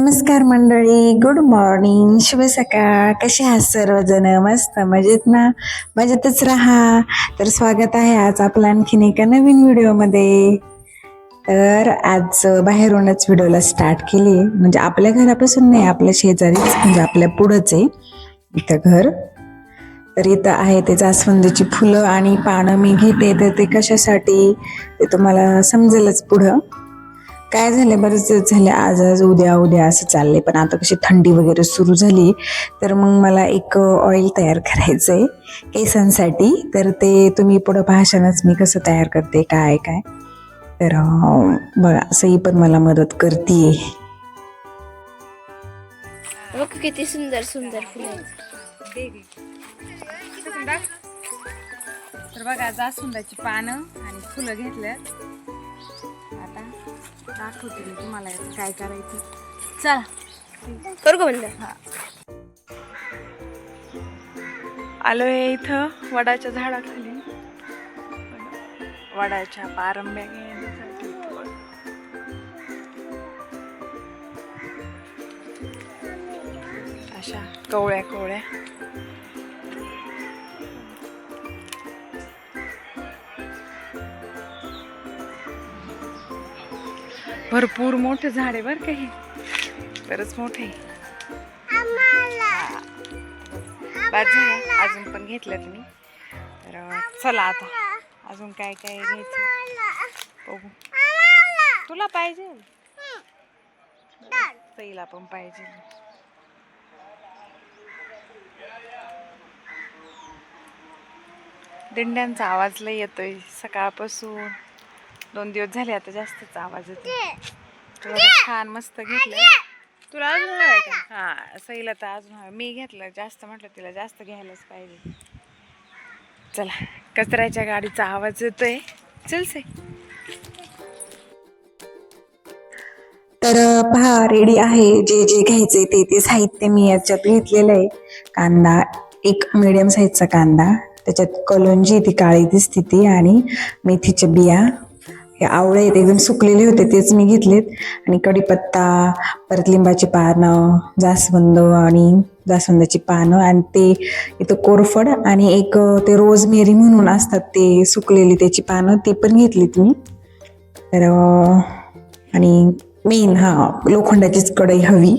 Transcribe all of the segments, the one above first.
नमस्कार मंडळी good morning शुभ सकाळ. कसे आहात सर्वजण? मस्त मजेत ना? मजेतच राहा. तर स्वागत आहे आज आपला आणखीन एका नवीन व्हिडिओमध्ये. तर आज बाहेरूनच व्हिडिओला स्टार्ट केली. म्हणजे आपल्या घरापासून नाही आपल्या शेजारीच म्हणजे आपल्या पुढंच आहे इथं घर. तर इथं आहे ते जास्वंदीची फुलं आणि पानं मी घेते. तर ते कशासाठी? ते तुम्हाला समजेलच पुढं. काय झालं बरेच दिवस झाले आज आज उद्या उद्या असं चाललंय. पण आता कशी थंडी वगैरे सुरू झाली तर मग मला एक ऑइल तयार करायचं आहे केसांसाठी. तर ते तुम्ही पुढं पाहशानच मी कसं तयार करते काय काय. तर बघा सई पण मला मदत करते किती सुंदर सुंदर. तर बघा जास्वंदाची पानं आणि फुलं घेतल्यात. आता दाखवते मी तुम्हाला काय करायचं. चला. करू का बंद? आलोय इथं वडाच्या झाडाखाली. वडाच्या पारंब्या घेण्यासाठी. अशा कवळ्या कवळ्या. भरपूर मोठं झाड आहे बरं का हे. बरंच मोठं आहे. बाद झाला अजून पण घेतलं तुम्ही. तर चला आता. अजून काय काय घ्यायचं? बघू. तुला पाहिजे? सईला पण पाहिजे. दिंड्यांचा आवाज लय येतोय सकाळपासून. दोन दिवस झाले आता जास्तच आवाज येतोय. तुला छान मस्त घेतलं तुला अजून हवं आहे का हा सईला तर अजून हवं मी घेतलं जास्त म्हटलं तिला जास्त घ्यायलाच पाहिजे. चला कचऱ्याच्या गाडीचा आवाज येतोय. चल से तर पहा रेडी आहे. जे जे घ्यायचे ते ते साहित्य मी याच्यात घेतलेलं आहे. कांदा एक मिडियम साईजचा कांदा. त्याच्यात कलोंजी ती काळी दिसते ती आणि मेथीच्या बिया. हे आवळे आहेत एकदम सुकलेले होते तेच मी घेतलेत. आणि कढीपत्ता परत लिंबाची पानं जास्वंद आणि जास्वंदाची पानं आणि ते इथं कोरफड आणि एक ते रोजमेरी म्हणून असतात ते सुकलेली त्याची पानं ते पण घेतलीत मी. तर आणि मेन हा लोखंडाचीच कढई हवी.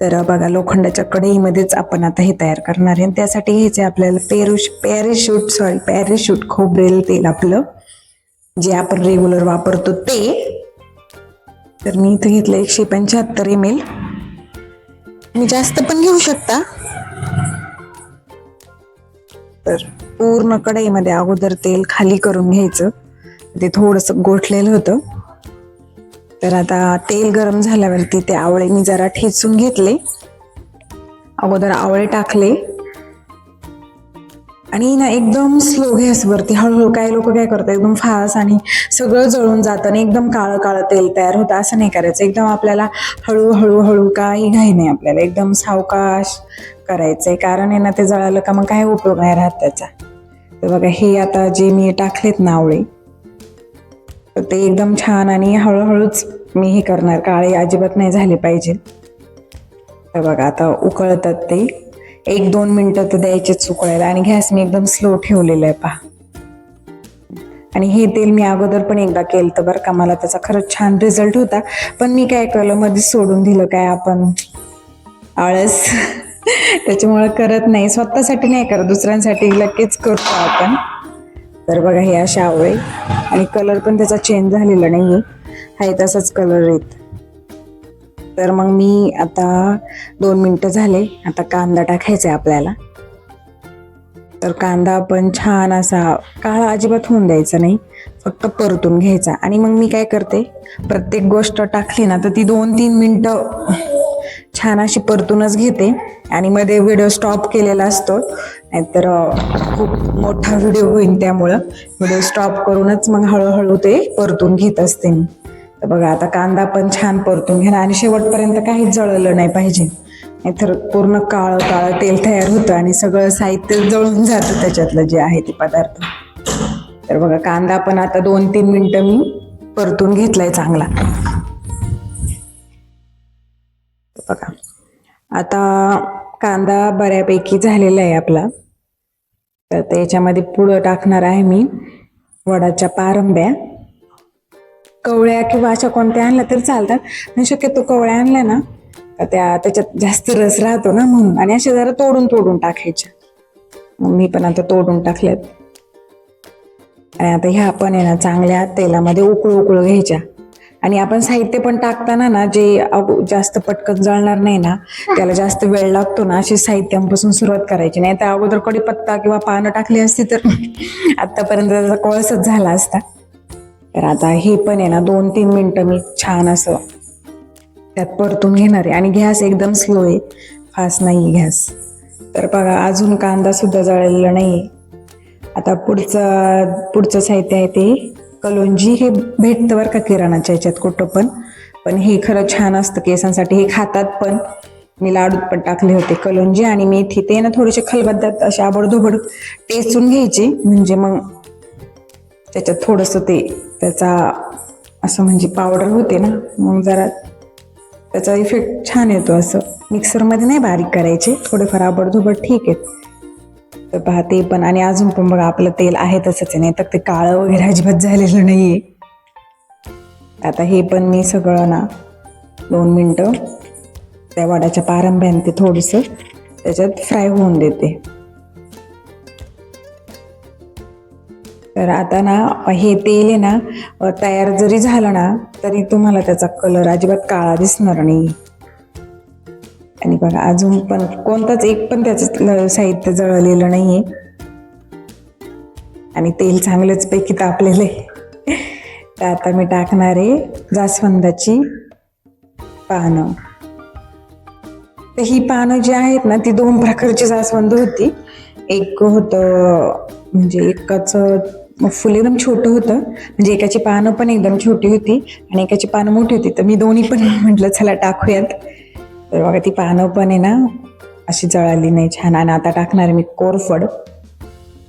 तर बघा लोखंडाच्या कढईमध्येच आपण आता हे तयार करणार आहे. आणि त्यासाठी घ्यायचे आपल्याला पेरूश पॅरेशूट सॉरी पॅरेशूट खोबरेल तेल आपलं. जे आपण रेग्युलर वापरतो ते. तर मी इथं घेतलं एकशे पंच्याहत्तर एम एल मी जास्त पण घेऊ शकता. तर पूर्ण कढईमध्ये अगोदर तेल खाली करून घ्यायचं. ते थोडंसं गोठलेलं होतं. तर आता तेल गरम झाल्यावरती ते आवळे मी जरा ठेचून घेतले. अगोदर आवळे टाकले. आणि ना एकदम स्लो गॅसवरती हळूहळू काही लोक काय करतात एकदम फास्ट आणि सगळं जळून जातं आणि एकदम काळं काळं तेल तयार होतं. असं नाही करायचं. एकदम आपल्याला हळूहळू हळू हळू काही घाई नाही आपल्याला. एकदम सावकाश करायचंय. कारण आहे ना ते जळालं का मग काय उपयोग नाही राहत त्याचा. तर बघा हे आता जे मी टाकलेत ना आवळे तर ते एकदम छान आणि हळूहळूच मी हे करणार. काळे अजिबात नाही झाले पाहिजे. तर बघा आता उकळतात ते. एक दोन मिनटं तर द्यायचेच उकळायला. आणि गॅस मी एकदम स्लो ठेवलेला आहे पहा. आणि हे तेल मी अगोदर पण एकदा केलं तर बरं का. मला त्याचा खरंच छान रिझल्ट होता. पण मी काय केलं मध्येच सोडून दिलं काय आपण आळस. त्याच्यामुळे करत नाही. स्वतःसाठी नाही करत दुसऱ्यांसाठी लगेच करतो आपण. तर बघा हे अशा आवळे. आणि कलर पण त्याचा चेंज झालेला नाही आहे तसाच कलर येत तर मग मी आता दोन मिनटं झाले. आता कांदा टाकायचा आहे आपल्याला. तर कांदा आपण छान असा काळा अजिबात होऊन द्यायचा नाही. फक्त परतून घ्यायचा. आणि मग मी काय करते? प्रत्येक गोष्ट टाकली ना तर ती दोन तीन मिनटं छान अशी परतूनच घेते. आणि मध्ये व्हिडिओ स्टॉप केलेला असतो. नाहीतर खूप मोठा व्हिडिओ होईल त्यामुळं. व्हिडिओ स्टॉप करूनच मग हळूहळू ते परतून घेत असते मी. तर बघा आता कांदा पण छान परतून घेणार. आणि शेवटपर्यंत काहीच जळलं नाही पाहिजे. नाहीतर पूर्ण काळं काळं तेल तयार होतं आणि सगळं साहित्य जळून जातं त्याच्यातलं जे आहे ते पदार्थ. तर बघा कांदा पण आता दोन तीन मिनटं मी परतून घेतलाय चांगला. बघा आता कांदा बऱ्यापैकी झालेला आहे आपला. तर त्याच्यामध्ये पुढं टाकणार आहे मी वडाच्या पारंब्या. कवळ्या किंवा अशा कोणत्या आणल्या तरी चालतात. आणि शक्यतो कवळ्या आणल्या ना तर त्या त्याच्यात जास्त रस राहतो ना म्हणून. आणि अशा जरा तोडून तोडून टाकायच्या. मग मी पण आता तोडून टाकल्यात. आणि आता ह्या पण आहे ना चांगल्या तेलामध्ये उकळू उकळू घ्यायच्या. आणि आपण साहित्य पण टाकताना ना जे जास्त पटकन जळणार नाही ना त्याला जास्त वेळ लागतो ना अशी साहित्यांपासून सुरुवात करायची. नाही तर अगोदर कडीपत्ता किंवा पानं टाकली असती तर आतापर्यंत त्याचा कोळसच झाला असता. तर आता हे पण आहे ना दोन तीन मिनटं मी छान असं त्यात परतून घेणार आहे. आणि गॅस एकदम स्लो आहे. फास्ट नाही गॅस. तर बघा अजून कांदा सुद्धा जळलेला नाही आता पुढचं पुढचं साहित्य आहे ते कलोंजी हे भेटतं बरं का किराणाच्या याच्यात कुठं पण. पण हे खरं छान असतं केसांसाठी. हे खातात पण. मी लाडूत पण टाकले होते कलोंजी आणि मेथी. ते ना थोडेसे खलबद्दात असे आबडधोबड टेचून घ्यायचे. म्हणजे मग त्याच्यात थोडंसं ते त्याचा असं म्हणजे पावडर होते ना मग जरा त्याचा इफेक्ट छान येतो असं. मिक्सरमध्ये नाही बारीक करायचे थोडेफार आबडधोबड ठीक आहेत. तर पहा ते पण. आणि अजून पण बघा आपलं तेल आहे तसंच आहे नाही तर ते काळं वगैरे अजिबात झालेलं नाही आहे आता हे पण मी सगळं ना दोन मिनटं त्या वडाच्या पारंब्याने ते थोडंसं त्याच्यात फ्राय होऊन देते. तर आता ना हे तेल आहे ना तयार जरी झालं ना तरी तुम्हाला त्याचा कलर अजिबात काळा दिसणार नाही. आणि बघा अजून पण कोणताच एक पण त्याचं साहित्य जळलेलं नाही आहे आणि तेल चांगलंच पैकी तापलेलं आहे. तर आता मी टाकणार आहे जास्वंदाची पानं. तर ही पानं जी आहेत ना ती दोन प्रकारची जास्वंद होती. एक होतं म्हणजे एकाच फुल एकदम छोटं होतं. म्हणजे एकाची पानं पण एकदम छोटी होती आणि एकाची पानं मोठी होती. तर मी दोन्ही पण म्हटलं चला टाकूयात. तर बघा ती पानं पण आहे ना अशी जळाली नाही छान. आणि आता टाकणार आहे मी कोरफड.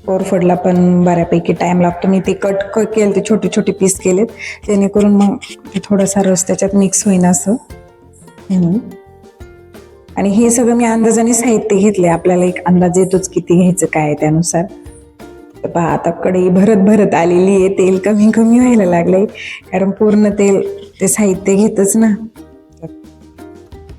कोरफडला पण बऱ्यापैकी टाइम लागतो. मी ते कट क केले ते छोटे छोटे पीस केलेत. जेणेकरून मग ते थोडासा रस त्याच्यात मिक्स होईन असं. म्हणून. आणि हे सगळं मी अंदाजाने साहित्य घेतले आपल्याला एक अंदाज येतोच किती घ्यायचं काय त्यानुसार. तर पहा आता कढई भरत भरत आलेली आहे. तेल कमी कमी व्हायला लागलंय. कारण पूर्ण तेल ते साहित्य घेतच ना.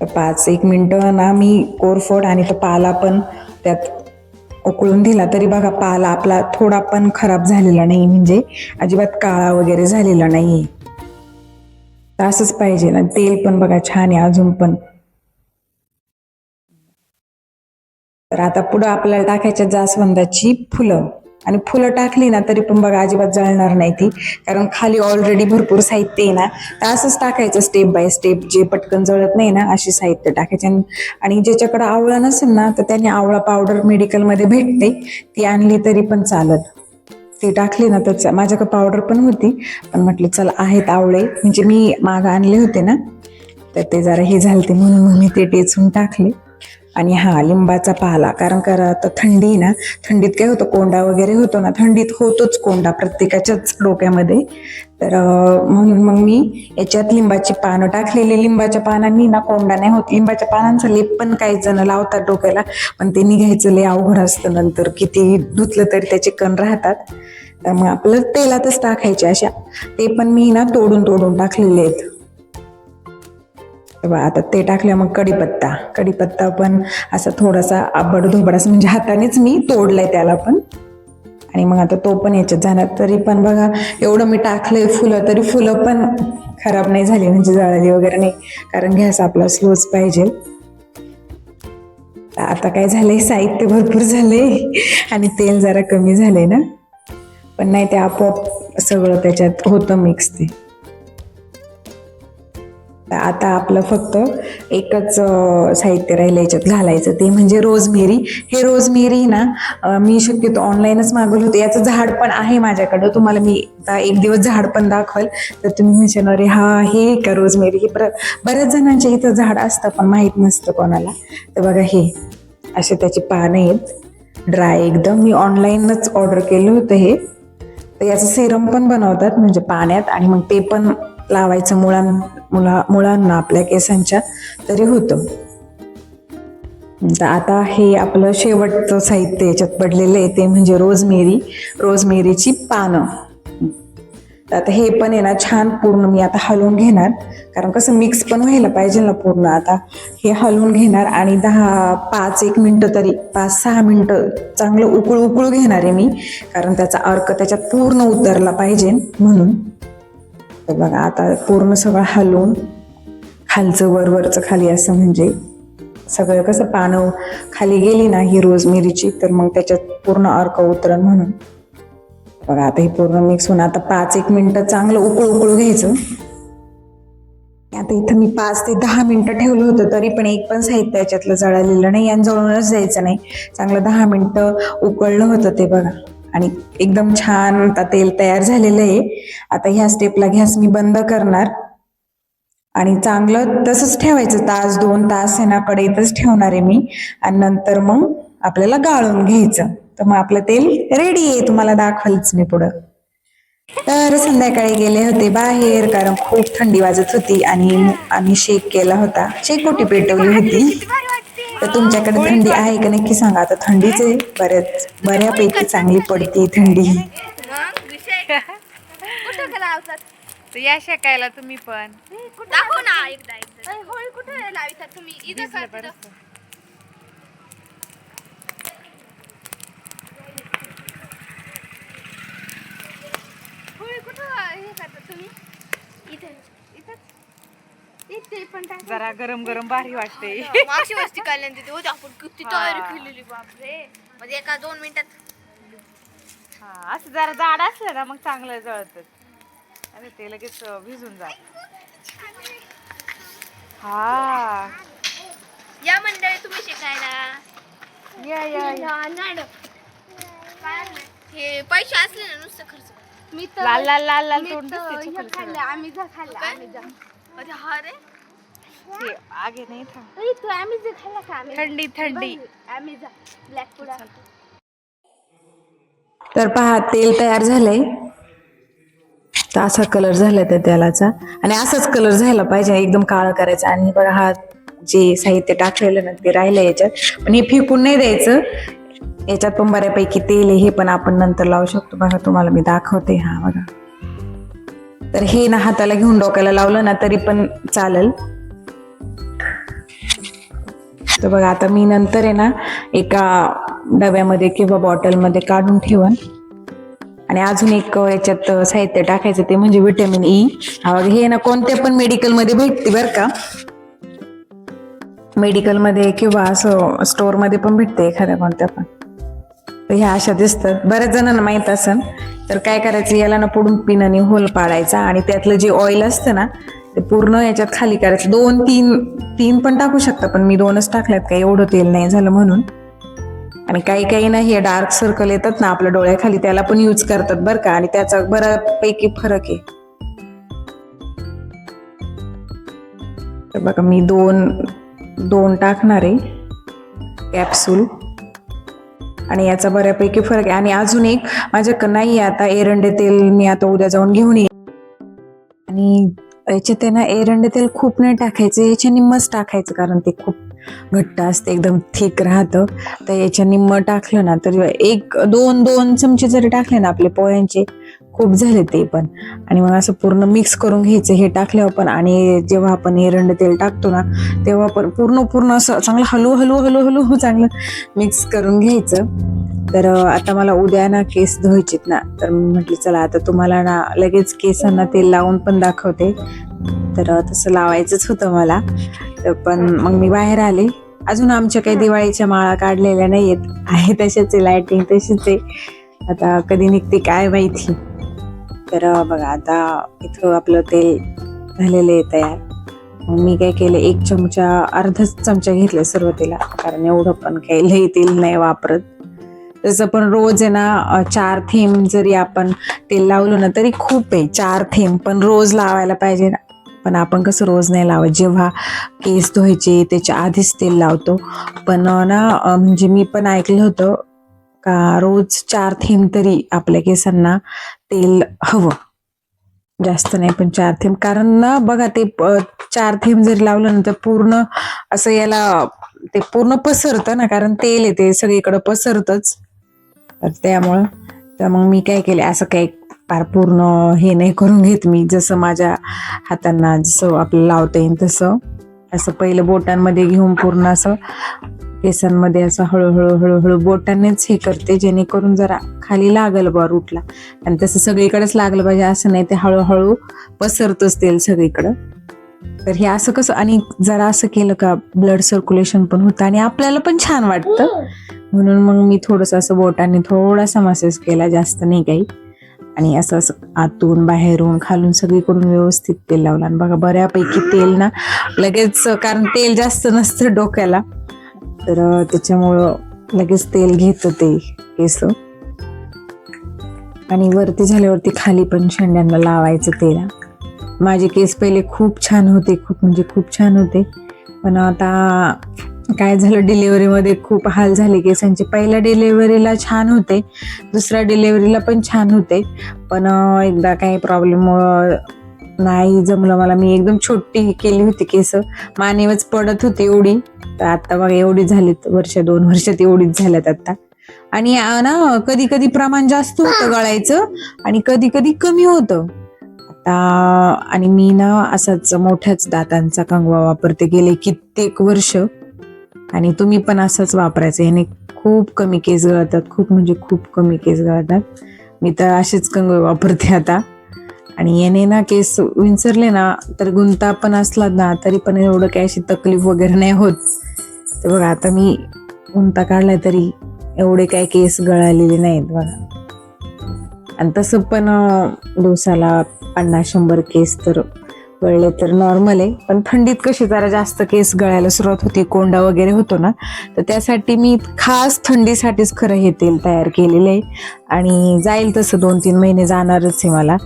तर पाच एक मिनटं ना मी कोरफोड आणि तो पाला पण त्यात उकळून दिला. तरी बघा पाला आपला थोडा पण खराब झालेला नाही. म्हणजे अजिबात काळा वगैरे झालेला नाही. तर असंच पाहिजे ना. तेल पण बघा छान आहे अजून पण. तर आता पुढं आपल्याला टाकायच्या जास्वंदाची फुलं. आणि फुलं टाकली ना तरी पण बघा अजिबात जळणार नाही ती. कारण खाली ऑलरेडी भरपूर साहित्य आहे ना. तर असंच टाकायचं स्टेप बाय स्टेप जे पटकन जळत नाही ना अशी साहित्य टाकायचे. आणि- ज्याच्याकडे आवळा नसेल ना तर त्याने आवळा पावडर मेडिकलमध्ये भेटते. ती आणली तरी पण चालत. ती टाकली ना तर चा- माझ्याकडे पावडर पण होती. पण म्हटलं चला आहेत आवळे. म्हणजे मी मागं आणले होते ना. तर ते जरा हे झालते म्हणून मग मी ते टेचून टाकले. आणि हा लिंबाचा पाला कारण का आता थंडी ना थंडीत काय होतं कोंडा वगैरे होतो ना थंडीत होतोच कोंडा प्रत्येकाच्याच डोक्यामध्ये. तर म्हणून मग मी याच्यात लिंबाची पानं टाकलेली. लिंबाच्या पानांनी ना कोंडा नाही होत. लिंबाच्या पानांचा लेप पण काही जण लावतात डोक्याला पण ते निघायचं लय अवघड असतं नंतर. किती धुतलं तरी त्याचे कण राहतात. तर मग आपलं तेलातच टाकायचे अशा. ते पण मी ना तोडून तोडून टाकलेले आहेत. आता ते टाकल्या मग कढीपत्ता. कढीपत्ता पण असा थोडासा आबड धोबड असं म्हणजे हातानेच मी तोडलाय त्याला पण. आणि मग आता तो पण याच्यात जाणार तरी पण बघा एवढं मी टाकलंय फुलं तरी फुलं पण खराब नाही झाली म्हणजे जळाली वगैरे नाही. कारण गॅस आपला स्लोच पाहिजे. आता काय झालंय साहित्य भरपूर झालंय. आणि तेल जरा कमी झालंय ना. पण नाही ते आपोआप सगळं त्याच्यात होतं मिक्स ते. आता आपलं फक्त एकच साहित्य राहिलं याच्यात घालायचं. ते म्हणजे रोजमेरी. हे रोजमेरी ना मी शक्यतो ऑनलाईनच मागवलं होतं. याचं झाड पण आहे माझ्याकडं. तुम्हाला मी आता एक दिवस झाड पण दाखवाल. तर तुम्ही म्हणशाल अरे हा हे का रोजमेरी. हे पर बऱ्याच जणांच्या इथं झाड असतं पण माहीत नसतं कोणाला. तर बघा हे असे त्याची पानं आहेत. ड्राय एकदम. मी ऑनलाईनच ऑर्डर केलं होतं हे. तर याचं सिरम पण बनवतात म्हणजे पाण्यात. आणि मग ते पण लावायचं मुळां मुला मुळांना आपल्या केसांच्या तरी होतं. तर आता हे आपलं शेवटचं साहित्य याच्यात पडलेलं आहे ते म्हणजे रोजमेरी रोजमेरीची पानं. तर आता हे पण आहे ना छान पूर्ण मी आता हलवून घेणार. कारण कसं मिक्स पण व्हायला पाहिजे ना पूर्ण. आता हे हलवून घेणार आणि दहा पाच एक मिनटं तरी पाच सहा मिनटं चांगलं उकळू उकळू घेणार आहे मी. कारण त्याचा अर्क त्याच्यात पूर्ण उतरला पाहिजे म्हणून. तर बघा आता पूर्ण सगळं हलवून खालचं वरवरचं खाली असं म्हणजे सगळं कसं पानं खाली गेली ना ही रोजमिरीची तर मग त्याच्यात पूर्ण अर्क उतरण म्हणून. बघा आता हे पूर्ण मिक्स होऊन आता पाच एक मिनटं चांगलं उकळू उकळू घ्यायचं. आता इथं मी पाच ते दहा मिनटं ठेवलं होतं तरी पण एक पण साहित्य याच्यातलं जळालेलं नाही आणि जळूनच जायचं नाही. चांगलं दहा मिनटं उकळलं होतं ते बघा. आणि एकदम छान आता तेल तयार झालेलं आहे. आता ह्या स्टेपला गॅस मी बंद करणार. आणि चांगलं तसंच ठेवायचं. तास दोन तास आहे ना कडेतच ठेवणार आहे मी. आणि नंतर मग आपल्याला गाळून घ्यायचं. तर मग आपलं तेल रेडी आहे. तुम्हाला दाखवायच मी पुढं. तर संध्याकाळी गेले होते बाहेर कारण खूप थंडी वाजत होती आणि आम्ही शेक केला होता. शेकोटी पेटवली होती. तर तुमच्याकडे थंडी आहे का? नक्की सांगा. आता थंडीच आहे. बऱ्याच बऱ्यापैकी चांगली पडते थंडी. तर या शेकायला तुम्ही पण. दाखव ना एकदा एकदा. होळी कुठे लावितात तुम्ही? इथं का तिथं? होळी कुठं हे करतात तुम्ही? इथे. इथं इथे पण टाक जरा गरम गरम भारी वाटते. मागची वस्ती काढल्याने तिथे होती आपण किती तयारी केलेली बापरे. म्हणजे एका दोन मिनिटात. हा असं जरा जाड असलं ना मग चांगलं जळत. आणि ते लगेच भिजून जात. हा. या मंडळी तुम्ही शिकायला. या या या. हे पैसे असले ना नुसतं खर्च. मी लाल लाल लाल लाल तोंड आम्ही जा खाल्लं आम्ही जा अरे हा रे. आगे नाही थांब. अरे तू आम्ही जा खाल्ला का? आम्ही थंडी थंडी. आम्ही जा ब्लॅक पुडा. तर पहा तेल तयार झालंय. तर असा कलर झालाय त्या तेलाचा. आणि असाच कलर झाला पाहिजे एकदम काळा करायचा. आणि बघा हा जे साहित्य टाकलेलं ना ते राहिलं याच्यात. पण हे फेकून नाही द्यायचं. याच्यात पण बऱ्यापैकी तेल आहे हे पण आपण नंतर लावू शकतो. बघा तुम्हाला मी दाखवते. हा बघा. तर हे ना हाताला घेऊन डोक्याला लावलं ना तरी पण चालेल. तर बघा आता मी नंतर आहे ना एका डब्यामध्ये किंवा बॉटलमध्ये काढून ठेवन. आणि अजून एक याच्यात साहित्य टाकायचं ते म्हणजे विटॅमिन ई. हे ना कोणत्या पण मेडिकलमध्ये भेटते बरं का. मेडिकलमध्ये किंवा असं स्टोअरमध्ये पण भेटते एखाद्या कोणत्या पण. तर ह्या अशा दिसतात. बऱ्याच जणांना माहीत असेल तर काय करायचं याला ना पुढून पिनाने होल पाडायचा आणि त्यातलं जे ऑइल असतं ना ते पूर्ण याच्यात खाली करायचं. दोन तीन तीन पण टाकू शकता पण मी दोनच टाकल्यात काही एवढं तेल नाही झालं म्हणून. आणि काही काही ना हे डार्क सर्कल येतात ना आपल्या डोळ्याखाली त्याला पण यूज करतात बरं का आणि त्याचा बऱ्यापैकी फरक आहे. तर बघा मी दोन दोन टाकणार आहे. कॅप्सूल आणि याचा बऱ्यापैकी फरक आहे. आणि अजून एक माझ्याकडं नाही आहे आता एरंडे तेल मी आता उद्या जाऊन घेऊन येईन. आणि याचे ते ना एरंडे तेल खूप नाही टाकायचं याच्या निम्मच टाकायचं कारण ते खूप घट्ट असते एकदम थिक राहतं. तर याच्या निम्म टाकलं ना तर एक दोन दोन चमचे जरी टाकले ना आपले पोह्यांचे खूप झाले ते पण. आणि मग असं पूर्ण मिक्स करून घ्यायचं हे टाकल्यावर पण आणि जेव्हा आपण एरंड तेल टाकतो ना तेव्हा पण पूर्ण पूर्ण असं चांगलं हलू हलू हलू हलू चांगलं मिक्स करून घ्यायचं. तर आता मला उद्या ना केस धुवायचेत ना तर मी म्हटलं चला आता तुम्हाला ना लगेच केसांना तेल लावून पण दाखवते. तर तसं लावायचंच होतं मला. तर पण मग मी बाहेर आले. अजून आमच्या काही दिवाळीच्या माळा काढलेल्या नाही आहेत आहे तशाच आहे लायटिंग तशीच आहे. आता कधी निघते काय माहिती? तर बघा आता इथं आपलं तेल झालेलं आहे तयार. मी काय केलं एक चमचा अर्धाच चमचा घेतला सुरुवातीला कारण एवढं पण काही लई तेल नाही वापरत. तसं पण रोज आहे ना चार थेंब जरी आपण तेल लावलं ना तरी खूप आहे. चार थेंब पण रोज लावायला पाहिजे ना. पण आपण कसं रोज नाही लावत. जेव्हा केस धुवायचे त्याच्या आधीच तेल लावतो. पण ना म्हणजे मी पण ऐकलं होतं का रोज चार थेंब तरी आपल्या केसांना तेल हवं. जास्त नाही पण चार थेंब. कारण ना बघा ते चार थेंब जरी लावलं ना तर पूर्ण असं याला ते पूर्ण पसरतं ना कारण तेल आहे ते सगळीकडे पसरतच. तर त्यामुळं तर मग मी काय केले असं काही फार पूर्ण हे नाही करून घेत मी. जसं माझ्या हातांना जसं आपल्याला लावता येईल तसं. असं पहिलं बोटांमध्ये घेऊन पूर्ण असं केसांमध्ये असं हळूहळू हळूहळू बोटांनीच हे करते जेणेकरून जरा खाली लागल बा रूटला आणि तसं सगळीकडेच लागलं पाहिजे असं नाही ते हळूहळू पसरतच तेल सगळीकडं. तर हे असं कसं आणि जरा असं केलं का ब्लड सर्क्युलेशन पण होतं आणि आपल्याला पण छान वाटतं. म्हणून मग मी थोडंसं असं बोटाने थोडासा मसेज केला जास्त नाही काही. आणि असं असं आतून बाहेरून खालून सगळीकडून व्यवस्थित तेल लावलं. आणि बघा बऱ्यापैकी तेल ना लगेच कारण तेल जास्त नसतं डोक्याला. तर त्याच्यामुळं लगेच तेल घेतं ते केस. आणि वरती झाल्यावरती खाली पण शेंड्यांना लावायचं तेल. माझे केस पहिले खूप छान होते खूप म्हणजे खूप छान होते. पण आता काय झालं डिलिव्हरीमध्ये खूप हाल झाले केसांचे. पहिल्या डिलिव्हरीला छान होते दुसऱ्या डिलिव्हरीला पण छान होते. पण एकदा काही प्रॉब्लेम नाही जमलं मला. मी एकदम छोटी केली होती केस. मानेवच पडत होती एवढी. तर आता बघा एवढी झालीत. वर्ष दोन वर्षात एवढीच झाल्यात आता. आणि ना कधी कधी प्रमाण जास्त होतं गळायचं आणि कधी कधी कमी होतं. आता आणि मी ना असाच मोठ्याच दातांचा कंगवा वापरते गेले कित्येक वर्ष. आणि तुम्ही पण असंच वापरायचं. याने खूप कमी केस गळतात. खूप म्हणजे खूप कमी केस गळतात. मी तर असेच कंगवे वापरते आता. आणि याने ना केस विंचरले ना तर गुंता पण असला ना तरी पण एवढं काही अशी तकलीफ वगैरे नाही होत. तर बघा आता मी गुंता काढलाय तरी एवढे काय केस गळालेले नाहीत बघा. आणि तसं पण दिवसाला पन्नास शंभर केस तर गळले तर नॉर्मल आहे. पण थंडीत कशी जरा जास्त केस गळायला सुरुवात होती कोंडा वगैरे होतो ना तर त्यासाठी मी खास थंडीसाठीच खरं हे तेल तयार केलेलं आहे. आणि जाईल तसं दोन तीन महिने जाणारच आहे मला.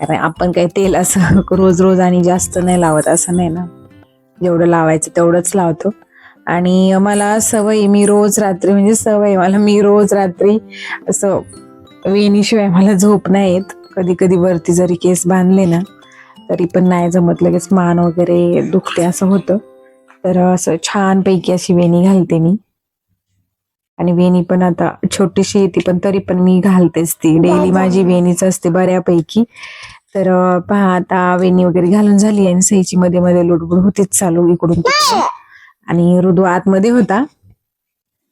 कारण आपण काही तेल असं रोज रोज आणि जास्त नाही लावत असं नाही ना. जेवढं लावायचं तेवढंच लावतो. आणि मला सवय मी रोज रात्री म्हणजे सवय मला मी रोज रात्री असं वेणीशिवाय मला झोप नाही येत. कधी कधी वरती जरी केस बांधले ना तरी पण नाही जमत. लगेच मान वगैरे दुखते असं होतं. तर असं छानपैकी अशी वेणी घालते मी. आणि वेणी पण आता छोटीशी येते पण तरी पण मी घालतेच ती. डेली माझी वेणीच असते बऱ्यापैकी. तर पहा आता वेणी वगैरे घालून झाली आणि सईची मध्ये मध्ये लुडबुड होतीच चालू इकडून आणि ऋदू आतमध्ये होता.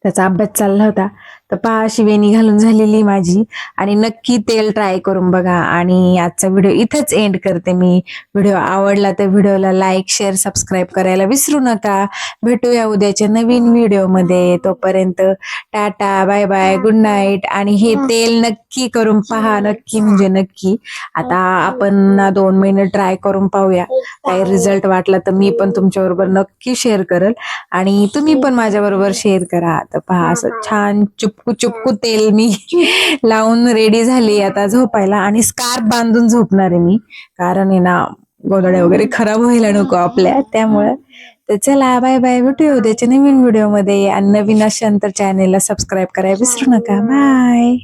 त्याचा अभ्यास चालला होता. तर पहा अशी वेणी घालून झालेली माझी. आणि नक्की तेल ट्राय करून बघा. आणि आजचा व्हिडिओ इथंच एंड करते मी. व्हिडिओ आवडला तर व्हिडिओला लाईक शेअर सबस्क्राईब करायला विसरू नका. भेटूया उद्याच्या नवीन व्हिडिओमध्ये तोपर्यंत tata bye bye good night आणि हे तेल नक्की करून पहा. नक्की म्हणजे नक्की. आता आपण ना दोन महिने ट्राय करून पाहूया. काही रिझल्ट वाटला तर मी पण तुमच्या बरोबर नक्की शेअर करेल. आणि तुम्ही पण माझ्या बरोबर शेअर करा. तर पहा असं छान चुपकू चुपकू तेल मी लावून रेडी झाली आता झोपायला आणि स्कार्फ बांधून झोपणार आहे मी. कारण आहे ना गोदड्या वगैरे खराब व्हायला नको आपल्या. त्यामुळे तर चला बाय बाय भेटूया उद्याच्या नवीन व्हिडिओमध्ये आणि नवीन असेल तर चॅनेलला सबस्क्राईब करायला विसरू नका. बाय